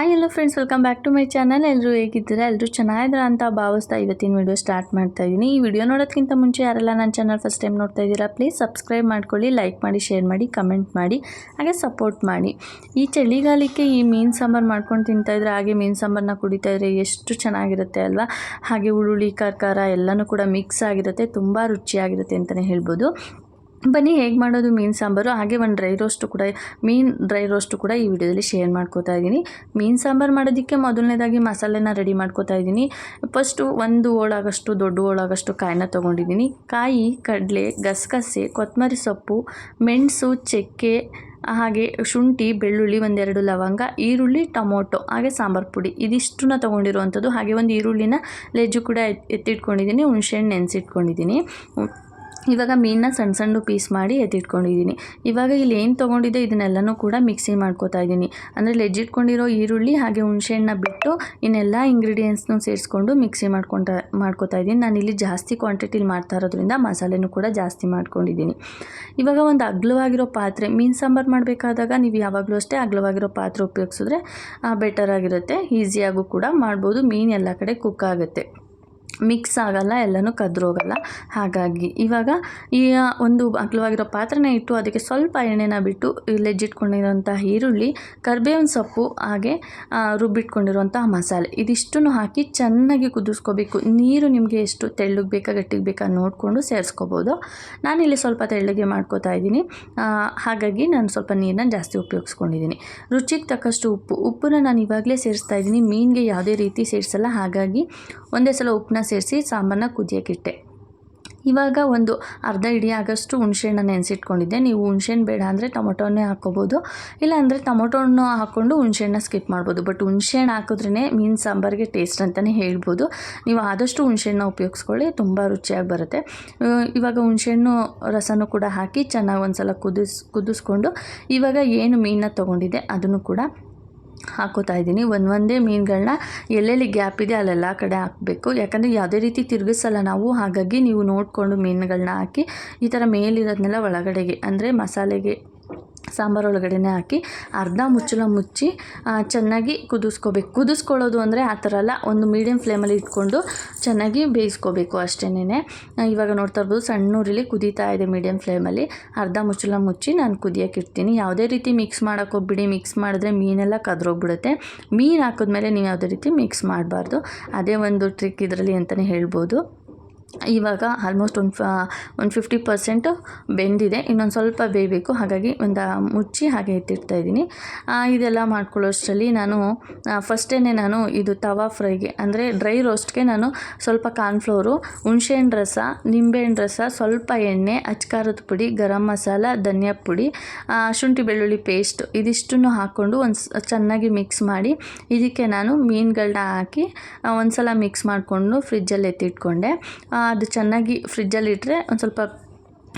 Hi hello friends welcome back to my channel ಎಲ್ಲರೂ ಹೇಗಿದ್ದೀರಾ? ಎಲ್ಲರೂ ಚೆನ್ನಾಗಿದ್ದೀರಾ ಅಂತ ಭಾವಿಸ್ತಾ ಇವತ್ತಿನ ವಿಡಿಯೋ ಸ್ಟಾರ್ಟ್ ಮಾಡ್ತಾ ಇದ್ದೀನಿ ಈ ವಿಡಿಯೋ ನೋಡೋದಕ್ಕಿಂತ ಮುಂಚೆ ಯಾರೆಲ್ಲ ನನ್ನ ಚಾನಲ್ ಫಸ್ಟ್ ಟೈಮ್ ನೋಡ್ತಾ ಇದ್ದೀರಾ ಪ್ಲೀಸ್ ಸಬ್ಸ್ಕ್ರೈಬ್ ಮಾಡ್ಕೊಳ್ಳಿ ಲೈಕ್ ಮಾಡಿ ಶೇರ್ ಮಾಡಿ ಕಮೆಂಟ್ ಮಾಡಿ, ಹಾಗೆ ಸಪೋರ್ಟ್ ಮಾಡಿ. ಈ ಚಳಿಗಾಲಕ್ಕೆ ಈ ಮೀನು ಸಾಂಬಾರು ಮಾಡ್ಕೊಂಡು ತಿಂತಾಯಿದ್ರೆ ಹಾಗೆ ಮೀನು ಸಾಂಬಾರನ್ನ ಕುಡಿತಾ ಇದ್ರೆ ಎಷ್ಟು ಚೆನ್ನಾಗಿರುತ್ತೆ ಅಲ್ವಾ? ಹಾಗೆ ಹುಳುಳಿ ಕರ್ಕಾರ ಎಲ್ಲನೂ ಕೂಡ ಮಿಕ್ಸ್ ಆಗಿರುತ್ತೆ, ತುಂಬ ರುಚಿಯಾಗಿರುತ್ತೆ ಅಂತಲೇ ಹೇಳ್ಬೋದು. ಬನ್ನಿ, ಹೇಗೆ ಮಾಡೋದು? ಮೀನು ಸಾಂಬಾರು. ಹಾಗೆ ಒಂದು ಡ್ರೈ ರೋಸ್ಟು ಕೂಡ, ಮೀನು ಡ್ರೈ ರೋಸ್ಟು ಕೂಡ ಈ ವಿಡಿಯೋದಲ್ಲಿ ಶೇರ್ ಮಾಡ್ಕೋತಾ ಇದ್ದೀನಿ. ಮೀನು ಸಾಂಬಾರು ಮಾಡೋದಕ್ಕೆ ಮೊದಲನೇದಾಗಿ ಮಸಾಲೆನ ರೆಡಿ ಮಾಡ್ಕೋತಾ ಇದ್ದೀನಿ. ಫಸ್ಟು ಒಂದು ಓಳಾಗಷ್ಟು ದೊಡ್ಡ ಹೋಳಾಗಷ್ಟು ಕಾಯಿನ ತೊಗೊಂಡಿದ್ದೀನಿ. ಕಾಯಿ, ಕಡಲೆ, ಗಸಗಸೆ ಕೊತ್ತಂಬರಿ ಸೊಪ್ಪು, ಮೆಣಸು, ಚಕ್ಕೆ, ಹಾಗೆ ಶುಂಠಿ, ಬೆಳ್ಳುಳ್ಳಿ, ಒಂದೆರಡು ಲವಂಗ, ಈರುಳ್ಳಿ, ಟೊಮೊಟೊ, ಹಾಗೆ ಸಾಂಬಾರು ಪುಡಿ. ಇದಿಷ್ಟನ್ನ ತೊಗೊಂಡಿರುವಂಥದ್ದು ಹಾಗೆ ಒಂದು ಈರುಳ್ಳಿನ ಲೆಜ್ಜು ಕೂಡ ಎತ್- ಎತ್ತಿಟ್ಕೊಂಡಿದ್ದೀನಿ, ಹುಣಸೆಹಣ್ಣು ನೆನೆಸಿಟ್ಕೊಂಡಿದ್ದೀನಿ. ಇವಾಗ ಮೀನನ್ನ ಸಣ್ಣ ಸಣ್ಣ ಪೀಸ್ ಮಾಡಿ ಎತ್ತಿಟ್ಕೊಂಡಿದ್ದೀನಿ. ಇವಾಗ ಇಲ್ಲಿ ಏನು ತೊಗೊಂಡಿದ್ದೆ ಇದನ್ನೆಲ್ಲನೂ ಕೂಡ ಮಿಕ್ಸಿ ಮಾಡ್ಕೋತಾ ಇದ್ದೀನಿ. ಅಂದರೆ ಲೆಜ್ಜಿಟ್ಕೊಂಡಿರೋ ಈರುಳ್ಳಿ ಹಾಗೆ ಹುಣಸೆಹಣ್ಣ ಬಿಟ್ಟು ಇನ್ನೆಲ್ಲ ಇಂಗ್ರೀಡಿಯೆಂಟ್ಸ್ನು ಸೇರಿಸ್ಕೊಂಡು ಮಿಕ್ಸಿ ಮಾಡ್ಕೊತಾ, ಮಾಡ್ಕೋತಾ ಇದ್ದೀನಿ. ನಾನು ಇಲ್ಲಿ ಜಾಸ್ತಿ ಕ್ವಾಂಟಿಟಿಲಿ ಮಾಡ್ತಾ ಇರೋದ್ರಿಂದ ಮಸಾಲೆನೂ ಕೂಡ ಜಾಸ್ತಿ ಮಾಡ್ಕೊಂಡಿದ್ದೀನಿ. ಇವಾಗ ಒಂದು ಅಗ್ಲವಾಗಿರೋ ಪಾತ್ರೆ, ಮೀನು ಸಾಂಬಾರು ಮಾಡಬೇಕಾದಾಗ ನೀವು ಯಾವಾಗಲೂ ಅಷ್ಟೇ ಅಗ್ಲವಾಗಿರೋ ಪಾತ್ರೆ ಉಪಯೋಗಿಸಿದ್ರೆ ಬೆಟರ್ ಆಗಿರುತ್ತೆ. ಈಸಿಯಾಗೂ ಕೂಡ ಮಾಡ್ಬೋದು. ಮೀನು ಎಲ್ಲ ಕಡೆ ಕುಕ್ ಆಗುತ್ತೆ. ಮಿಕ್ಸ್ ಆಗಲ್ಲ, ಎಲ್ಲನೂ ಕದ್ರೋಗಲ್ಲ. ಹಾಗಾಗಿ ಇವಾಗ ಈ ಒಂದು ಅಗಲವಾಗಿರೋ ಪಾತ್ರೆನ ಇಟ್ಟು ಅದಕ್ಕೆ ಸ್ವಲ್ಪ ಎಣ್ಣೆನ ಬಿಟ್ಟು ಇಲ್ಲೆಜ್ಜಿಟ್ಕೊಂಡಿರೋಂಥ ಈರುಳ್ಳಿ, ಕರ್ಬೇವಿನ ಸೊಪ್ಪು, ಹಾಗೆ ರುಬ್ಬಿಟ್ಕೊಂಡಿರುವಂಥ ಮಸಾಲೆ. ಇದಿಷ್ಟನ್ನು ಹಾಕಿ ಚೆನ್ನಾಗಿ ಕುದಿಸ್ಕೋಬೇಕು. ನೀರು ನಿಮಗೆ ಎಷ್ಟು ತೆಳ್ಳಗೆ ಬೇಕಾ, ಗಟ್ಟಿಗೆ ಬೇಕಾ ನೋಡಿಕೊಂಡು ಸೇರಿಸ್ಕೋಬೋದು. ನಾನಿಲ್ಲಿ ಸ್ವಲ್ಪ ತೆಳ್ಳಗೆ ಮಾಡ್ಕೋತಾ ಇದ್ದೀನಿ. ಹಾಗಾಗಿ ನಾನು ಸ್ವಲ್ಪ ನೀರನ್ನ ಜಾಸ್ತಿ ಉಪಯೋಗಿಸ್ಕೊಂಡಿದ್ದೀನಿ. ರುಚಿಗೆ ತಕ್ಕಷ್ಟು ಉಪ್ಪು. ಉಪ್ಪನ್ನ ನಾನು ಇವಾಗಲೇ ಸೇರಿಸ್ತಾ ಇದ್ದೀನಿ. ಮೀನಿಗೆ ಯಾವುದೇ ರೀತಿ ಸೇರಿಸಲ್ಲ. ಹಾಗಾಗಿ ಒಂದೇ ಸಲ ಉಪ್ಪನ್ನ ಸೇರಿಸಿ ಸಾಂಬಾರನ್ನ ಕುದಿಯೋಕ್ಕಿಟ್ಟೆ ಇವಾಗ ಒಂದು ಅರ್ಧ ಇಡಿ ಆಗೋಷ್ಟು ಹುಣಸೆಹಣ್ಣು ನೆನೆಸಿಟ್ಕೊಂಡಿದ್ದೆ. ನೀವು ಹುಣಸೆಹಣ್ಣು ಬೇಡ ಅಂದರೆ ಟೊಮೊಟೊನೇ ಹಾಕ್ಕೋಬೋದು. ಇಲ್ಲ ಅಂದರೆ ಹಣ್ಣು ಹಾಕ್ಕೊಂಡು ಹುಣಸೆಹಣ್ಣ ಸ್ಕಿಪ್ ಮಾಡ್ಬೋದು. ಬಟ್ ಹುಣಸೆಹಣ್ಣು ಹಾಕಿದ್ರೇ ಮೀನು ಸಾಂಬಾರಿಗೆ ಟೇಸ್ಟ್ ಅಂತಲೇ ಹೇಳ್ಬೋದು. ನೀವು ಆದಷ್ಟು ಹುಣಸೆಹಣ್ಣು ಉಪಯೋಗಿಸ್ಕೊಳ್ಳಿ, ತುಂಬ ರುಚಿಯಾಗಿ ಬರುತ್ತೆ. ಇವಾಗ ಹುಣಸೆಹಣ್ಣು ರಸನೂ ಕೂಡ ಹಾಕಿ ಚೆನ್ನಾಗಿ ಒಂದು ಸಲ ಕುದಿಸ್, ಕುದಿಸ್ಕೊಂಡು ಇವಾಗ ಏನು ಮೀನನ್ನ ತೊಗೊಂಡಿದ್ದೆ ಅದನ್ನು ಕೂಡ ಹಾಕೋತಾ ಇದ್ದೀನಿ. ಒಂದೊಂದೇ ಒಂದೇ ಮೀನುಗಳನ್ನ ಎಲ್ಲೆಲ್ಲಿ ಗ್ಯಾಪ್ ಇದೆ ಅಲ್ಲೆಲ್ಲ ಕಡೆ ಹಾಕಬೇಕು. ಯಾಕಂದರೆ ಯಾವುದೇ ರೀತಿ ತಿರುಗಿಸಲ್ಲ ನಾವು. ಹಾಗಾಗಿ ನೀವು ನೋಡಿಕೊಂಡು ಮೀನುಗಳನ್ನ ಹಾಕಿ ಈ ಥರ ಮೇಲಿರೋದನ್ನೆಲ್ಲ ಒಳಗಡೆಗೆ, ಅಂದರೆ ಮಸಾಲೆಗೆ ಸಾಂಬಾರು ಒಳಗಡೆನೇ ಹಾಕಿ ಅರ್ಧ ಮುಚ್ಚಳ ಮುಚ್ಚಿ ಚೆನ್ನಾಗಿ ಕುದಿಸ್ಕೋಬೇಕು. ಕುದಿಸ್ಕೊಳ್ಳೋದು ಅಂದರೆ ಆ ಥರ ಅಲ್ಲ, ಒಂದು ಮೀಡಿಯಮ್ ಫ್ಲೇಮಲ್ಲಿ ಇಟ್ಕೊಂಡು ಚೆನ್ನಾಗಿ ಬೇಯಿಸ್ಕೋಬೇಕು ಅಷ್ಟೇನೆ ಇವಾಗ ನೋಡ್ತಾ ಇರ್ಬೋದು ಸಣ್ಣ ಉರಿಲಿ ಕುದೀತಾ ಇದೆ ಮೀಡಿಯಮ್ ಫ್ಲೇಮಲ್ಲಿ ಅರ್ಧ ಮುಚ್ಚಳ ಮುಚ್ಚಿ ನಾನು ಕುದಿಯೋಕ್ಕಿರ್ತೀನಿ ಯಾವುದೇ ರೀತಿ ಮಿಕ್ಸ್ ಮಾಡೋಕೆ ಹೋಗ್ಬಿಡಿ. ಮಿಕ್ಸ್ ಮಾಡಿದ್ರೆ ಮೀನೆಲ್ಲ ಕದ್ರೋಗ್ಬಿಡುತ್ತೆ. ಮೀನು ಹಾಕಿದ್ಮೇಲೆ ನೀವು ಯಾವುದೇ ರೀತಿ ಮಿಕ್ಸ್ ಮಾಡಬಾರ್ದು. ಅದೇ ಒಂದು ಟ್ರಿಕ್ ಇದರಲ್ಲಿ ಅಂತಲೇ ಹೇಳ್ಬೋದು. ಇವಾಗ ಆಲ್ಮೋಸ್ಟ್ ಒಂದು ಫ, ಒಂದು ಫಿಫ್ಟಿ ಪರ್ಸೆಂಟು ಬೆಂದಿದೆ. ಇನ್ನೊಂದು ಸ್ವಲ್ಪ ಬೇಯಬೇಕು. ಹಾಗಾಗಿ ಒಂದು ಮುಚ್ಚಿ ಹಾಗೆ ಎತ್ತಿಡ್ತಾ ಇದ್ದೀನಿ. ಇದೆಲ್ಲ ಮಾಡ್ಕೊಳ್ಳೋಷ್ಟರಲ್ಲಿ ನಾನು ಫಸ್ಟೇ ನಾನು ಇದು ತವಾ ಫ್ರೈಗೆ, ಅಂದರೆ ಡ್ರೈ ರೋಸ್ಟ್ಗೆ ನಾನು ಸ್ವಲ್ಪ ಕಾರ್ನ್ಫ್ಲೋರು ಹುಣಸೆಹಣ್ಣು ರಸ, ನಿಂಬೆಹಣ್ಣು ರಸ, ಸ್ವಲ್ಪ ಎಣ್ಣೆ, ಅಚ್ಕಾರದ ಪುಡಿ, ಗರಂ ಮಸಾಲ, ಧನಿಯಾ ಪುಡಿ ಶುಂಠಿ ಬೆಳ್ಳುಳ್ಳಿ ಪೇಸ್ಟ್ ಇದಿಷ್ಟನ್ನು ಹಾಕ್ಕೊಂಡು ಒಂದು ಚೆನ್ನಾಗಿ ಮಿಕ್ಸ್ ಮಾಡಿ ಇದಕ್ಕೆ ನಾನು ಮೀನುಗಳನ್ನ ಹಾಕಿ ಒಂದು ಸಲ ಮಿಕ್ಸ್ ಮಾಡಿಕೊಂಡು ಫ್ರಿಜ್ಜಲ್ಲಿ ಎತ್ತಿಟ್ಕೊಂಡೆ. ಅದು ಚೆನ್ನಾಗಿ ಫ್ರಿಜ್ಜಲ್ಲಿ ಇಟ್ಟರೆ ಒಂದು ಸ್ವಲ್ಪ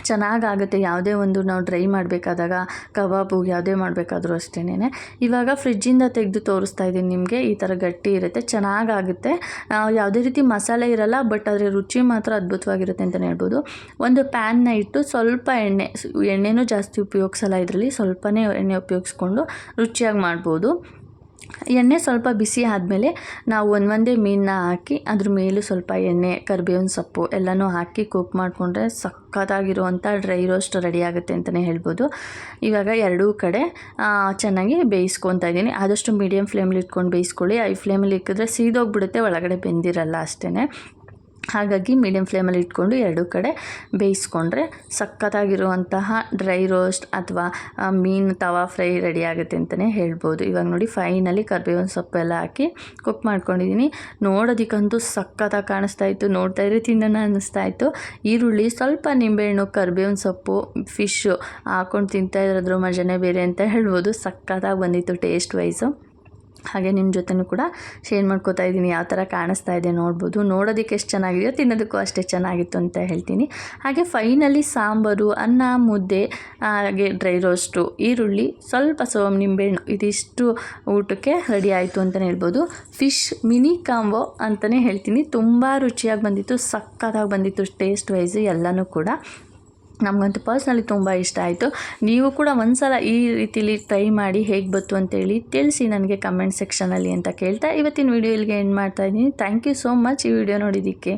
ಚೆನ್ನಾಗಾಗುತ್ತೆ. ಯಾವುದೇ ಒಂದು ನಾವು ಡ್ರೈ ಮಾಡಬೇಕಾದಾಗ, ಕಬಾಬು ಯಾವುದೇ ಮಾಡಬೇಕಾದ್ರೂ ಅಷ್ಟೇನೆ ಇವಾಗ ಫ್ರಿಜ್ಜಿಂದ ತೆಗೆದು ತೋರಿಸ್ತಾ ಇದ್ದೀನಿ ನಿಮಗೆ, ಈ ಥರ ಗಟ್ಟಿ ಇರುತ್ತೆ, ಚೆನ್ನಾಗಾಗುತ್ತೆ. ಯಾವುದೇ ರೀತಿ ಮಸಾಲೆ ಇರಲ್ಲ, ಬಟ್ ಅದರ ರುಚಿ ಮಾತ್ರ ಅದ್ಭುತವಾಗಿರುತ್ತೆ ಅಂತಲೇ ಹೇಳ್ಬೋದು. ಒಂದು ಪ್ಯಾನ್ನ ಇಟ್ಟು ಸ್ವಲ್ಪ ಎಣ್ಣೆ, ಎಣ್ಣೆನೂ ಜಾಸ್ತಿ ಉಪಯೋಗಿಸಲ್ಲ ಇದರಲ್ಲಿ, ಸ್ವಲ್ಪನೇ ಎಣ್ಣೆ ಉಪಯೋಗಿಸ್ಕೊಂಡು ರುಚಿಯಾಗಿ ಮಾಡ್ಬೋದು. ಎಣ್ಣೆ ಸ್ವಲ್ಪ ಬಿಸಿ ಆದಮೇಲೆ ನಾವು ಒಂದೊಂದೇ ಮೀನನ್ನ ಹಾಕಿ ಅದ್ರ ಮೇಲೂ ಸ್ವಲ್ಪ ಎಣ್ಣೆ, ಕರಿಬೇವಿನ ಸೊಪ್ಪು ಎಲ್ಲನೂ ಹಾಕಿ ಕುಕ್ ಮಾಡಿಕೊಂಡ್ರೆ ಸಖತ್ತಾಗಿರುವಂಥ ಡ್ರೈ ರೋಸ್ಟ್ ರೆಡಿ ಆಗುತ್ತೆ ಅಂತಲೇ ಹೇಳ್ಬೋದು. ಇವಾಗ ಎರಡೂ ಕಡೆ ಚೆನ್ನಾಗಿ ಬೇಯಿಸ್ಕೊತಾ ಇದ್ದೀನಿ. ಆದಷ್ಟು ಮೀಡಿಯಮ್ ಫ್ಲೇಮಲ್ಲಿ ಇಟ್ಕೊಂಡು ಬೇಯಿಸ್ಕೊಳ್ಳಿ. ಐ ಫ್ಲೇಮಲ್ಲಿ ಇಕ್ಕಿದ್ರೆ ಸೀದೋಗಿಬಿಡುತ್ತೆ, ಒಳಗಡೆ ಬೆಂದಿರಲ್ಲ ಅಷ್ಟೇ ಹಾಗಾಗಿ ಮೀಡಿಯಮ್ ಫ್ಲೇಮಲ್ಲಿ ಇಟ್ಕೊಂಡು ಎರಡೂ ಕಡೆ ಬೇಯಿಸ್ಕೊಂಡ್ರೆ ಸಖತ್ತಾಗಿರುವಂತಹ ಡ್ರೈ ರೋಸ್ಟ್ ಅಥವಾ ಮೀನು ತವಾ ಫ್ರೈ ರೆಡಿ ಆಗುತ್ತೆ ಅಂತಲೇ ಹೇಳ್ಬೋದು. ಇವಾಗ ನೋಡಿ ಫೈನಲಿ ಕರ್ಬೇವಿನ ಸೊಪ್ಪು ಎಲ್ಲ ಹಾಕಿ ಕುಕ್ ಮಾಡ್ಕೊಂಡಿದ್ದೀನಿ ನೋಡೋದಕ್ಕಂತೂ ಸಖತ್ತಾಗಿ ಕಾಣಿಸ್ತಾ ಇತ್ತು. ನೋಡ್ತಾ ಇದ್ರೆ ತಿನ್ನೋಣ ಅನ್ನಿಸ್ತಾ ಇತ್ತು ಈರುಳ್ಳಿ, ಸ್ವಲ್ಪ ನಿಂಬೆಹಣ್ಣು, ಕರ್ಬೇವಿನ ಸೊಪ್ಪು ಫಿಶ್ಶು ಹಾಕೊಂಡು ತಿಂತಾ ಇರೋದ್ರ ಮಜನೇ ಬೇರೆ ಅಂತ ಹೇಳ್ಬೋದು. ಸಖತ್ತಾಗಿ ಬಂದಿತ್ತು ಟೇಸ್ಟ್ ವೈಸು ಹಾಗೆ ನಿಮ್ಮ ಜೊತೆನೂ ಕೂಡ ಶೇರ್ ಮಾಡ್ಕೋತಾ ಇದ್ದೀನಿ. ಯಾವ ಥರ ಕಾಣಿಸ್ತಾ ಇದೆ ನೋಡ್ಬೋದು. ನೋಡೋದಕ್ಕೆ ಎಷ್ಟು ಚೆನ್ನಾಗಿದೆಯೋ ತಿನ್ನೋದಕ್ಕೂ ಅಷ್ಟೇ ಚೆನ್ನಾಗಿತ್ತು ಅಂತ ಹೇಳ್ತೀನಿ. ಹಾಗೆ ಫೈನಲಿ ಸಾಂಬಾರು, ಅನ್ನ, ಮುದ್ದೆ, ಹಾಗೆ ಡ್ರೈ ರೋಸ್ಟು ಈರುಳ್ಳಿ, ಸ್ವಲ್ಪ ಸೋಮ್ ನಿಂಬೆಹಣ್ಣು ಇದಿಷ್ಟು ಊಟಕ್ಕೆ ರೆಡಿ ಆಯಿತು ಅಂತಲೇ ಹೇಳ್ಬೋದು. ಫಿಶ್ ಮಿನಿ ಕಾಂಬೋ ಅಂತಲೇ ಹೇಳ್ತೀನಿ. ತುಂಬ ರುಚಿಯಾಗಿ ಬಂದಿತ್ತು, ಸಕ್ಕತ್ತಾಗಿ ಬಂದಿತ್ತು ಟೇಸ್ಟ್ ವೈಸು ಎಲ್ಲನೂ ಕೂಡ. ನಮಗಂತೂ ಪರ್ಸ್ನಲಿ ತುಂಬ ಇಷ್ಟ ಆಯಿತು. ನೀವು ಕೂಡ ಒಂದ್ಸಲ ಈ ರೀತಿಲಿ ಟ್ರೈ ಮಾಡಿ ಹೇಗೆ ಬಂತು ಅಂತೇಳಿ ತಿಳಿಸಿ ನನಗೆ ಕಮೆಂಟ್ ಸೆಕ್ಷನಲ್ಲಿ ಅಂತ ಕೇಳ್ತಾ ಇವತ್ತಿನ ವಿಡಿಯೋ ಇಲ್ಲಿಗೆ ಎಂಡ್ ಮಾಡ್ತಾ ಇದ್ದೀನಿ. ಥ್ಯಾಂಕ್ ಯು ಸೋ ಮಚ್ ಈ ವಿಡಿಯೋ ನೋಡಿದ್ದಕ್ಕೆ.